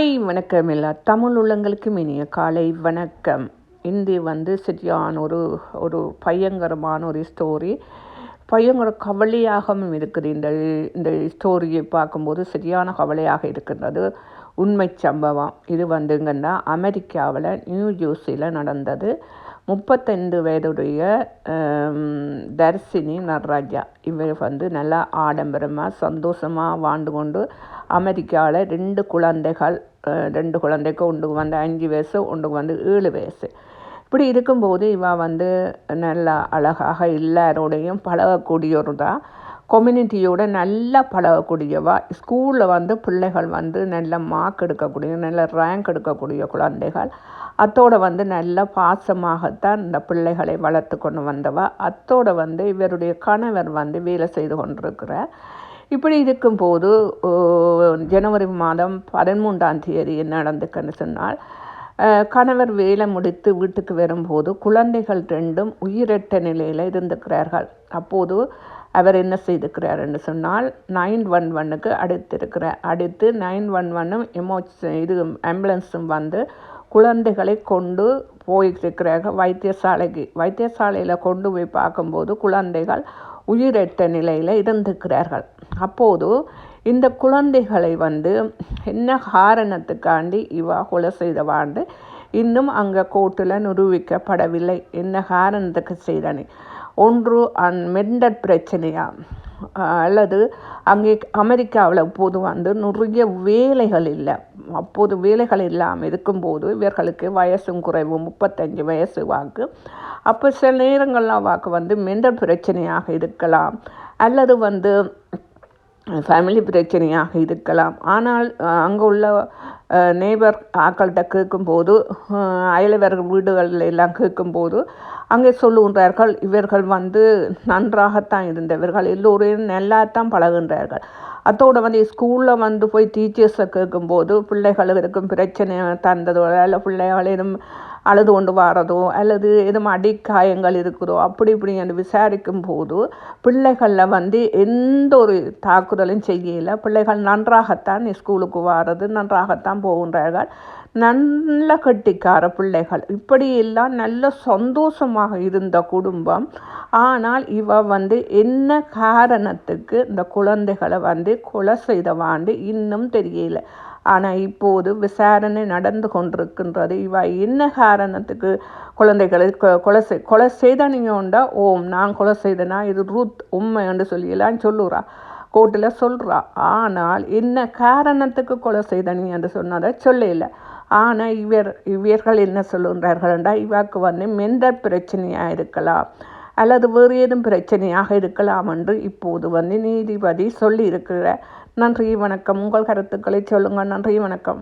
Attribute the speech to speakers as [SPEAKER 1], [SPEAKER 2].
[SPEAKER 1] Hi வணக்கம் எல்லா தமிழ் உள்ளங்களுக்கும் இனிய காலை வணக்கம். இந்தி வந்து சரியான ஒரு ஒரு பயங்கரமான ஒரு ஸ்டோரி பயங்கர கவலையாகவும் இருக்குது. இந்த இந்த ஸ்டோரியை பார்க்கும்போது சரியான கவலையாக இருக்கின்றது. உண்மை சம்பவம். இது வந்துங்கன்னா அமெரிக்காவில் நியூ ஜூஸியில் நடந்தது. முப்பத்தைந்து வயதுடைய தர்சினி நடராஜா. இவர் வந்து நல்லா ஆடம்பரமாக சந்தோஷமாக வாழ்ந்து கொண்டு அமெரிக்காவில் ரெண்டு குழந்தைகள் ரெண்டு குழந்தைக்கு ஒன்றுக்கு வந்து அஞ்சு வயசு ஒன்றுக்கு வந்து ஏழு வயசு. இப்படி இருக்கும்போது இவள் வந்து நல்லா அழகாக எல்லாரோடையும் பழகக்கூடியவர் தான் கம்யூனிட்டியோட நல்லா பழகக்கூடியவா ஸ்கூலில் வந்து பிள்ளைகள் வந்து நல்ல மார்க் எடுக்கக்கூடிய நல்ல ரேங்க் எடுக்கக்கூடிய குழந்தைகள் அத்தோடு வந்து நல்ல பாசமாகத்தான் இந்த பிள்ளைகளை வளர்த்து கொண்டு வந்தவா அத்தோடு வந்து இவருடைய கணவர் வந்து வேலை செய்து கொண்டிருக்கிறார். இப்படி இருக்கும்போது ஜனவரி மாதம் பதிமூன்றாம் தேதி நடந்துக்குன்னு சொன்னால் கணவர் வேலை முடித்து வீட்டுக்கு வரும்போது குழந்தைகள் ரெண்டும் உயிரட்ட நிலையில் இருந்துக்கிறார்கள். அப்போது அவர் என்ன செய்திருக்கிறார் என்று சொன்னால் நைன் ஒன் ஒன்னுக்கு அடுத்திருக்கிறார் அடுத்து நைன் ஒன் ஒன்னும் எமோச் இது ஆம்புலன்ஸும் வந்து குழந்தைகளை கொண்டு போயிருக்கிறார்கள். வைத்தியசாலைக்கு வைத்தியசாலையில் கொண்டு போய் பார்க்கும்போது குழந்தைகள் உயிரற்ற நிலையில் இருந்துக்கிறார்கள் அப்போது இந்த குழந்தைகளை வந்து என்ன காரணத்துக்காண்டி இவா கொலை செய்தவாண்டு இன்னும் அங்கே கோர்ட்டில் நிரூபிக்கப்படவில்லை. என்ன காரணத்துக்கு செய்தனே? ஒன்று அந் மெண்டட் பிரச்சனையா அல்லது அங்கே அமெரிக்காவில் இப்போது வந்து நிறைய வேலைகள் இல்லை. அப்போது வேலைகள் இல்லாமல் இருக்கும்போது இவர்களுக்கு வயசும் குறைவு முப்பத்தஞ்சு வயசு வாக்கு. அப்போ சில நேரங்கள்லாம் வாக்கு வந்து மெண்டல் பிரச்சனையாக இருக்கலாம். அல்லது வந்து ஃபேமிலி பிரச்சனையாக இருக்கலாம். ஆனால் அங்கே உள்ள நெய்பர் ஆக்கள்கிட்ட கேட்கும்போது அயலவர்கள் வீடுகளில் எல்லாம் கேட்கும்போது அங்கே சொல்லுகின்றார்கள் இவர்கள் வந்து நன்றாகத்தான் இருந்தவர்கள் எல்லோரையும் நல்லாத்தான் பழகுகின்றார்கள். அத்தோடு வந்து ஸ்கூலில் வந்து போய் டீச்சர்ஸை கேட்கும்போது பிள்ளைகளுக்கு இருக்கும் பிரச்சனை தந்ததோ இல்லை பிள்ளைகள் எதுவும் அழுது கொண்டு வரதோ அல்லது எதுவும் அடிக்காயங்கள் இருக்குதோ அப்படி இப்படி என்று விசாரிக்கும் போது பிள்ளைகளில் வந்து எந்த ஒரு தாக்குதலும் செய்யலை. பிள்ளைகள் நன்றாகத்தான் ஸ்கூலுக்கு வாரது நன்றாகத்தான் போகின்றார்கள். நல்ல கட்டிக்கார பிள்ளைகள். இப்படியெல்லாம் நல்ல சந்தோஷமாக இருந்த குடும்பம். ஆனால் இவ வந்து என்ன காரணத்துக்கு இந்த குழந்தைகளை வந்து கொலை செய்தவாண்டு இன்னும் தெரியல. ஆனால் இப்போது விசாரணை நடந்து கொண்டிருக்கின்றது. இவ என்ன காரணத்துக்கு குழந்தைகளை கொலை செய் கொலை செய்தனியோண்டா ஓம் நான் கொலை செய்தனா? இது ரூத் உண்மை என்று சொல்லியெல்லாம் சொல்லுறா. கோர்ட்டில் சொல்கிறா ஆனால் என்ன காரணத்துக்கு கொலை செய்தனி என்று சொன்னதை சொல்லல. ஆனால் இவர் இவர்கள் என்ன சொல்லுகிறார்கள்டா இவாக்கு வந்து மெந்த பிரச்சனையாக இருக்கலாம். அல்லது வேறு ஏதும் பிரச்சனையாக இருக்கலாம் என்று இப்போது வந்து நீதிபதி சொல்லியிருக்கிறார். நன்றி வணக்கம். உங்கள் கருத்துக்களை சொல்லுங்கள். நன்றி வணக்கம்.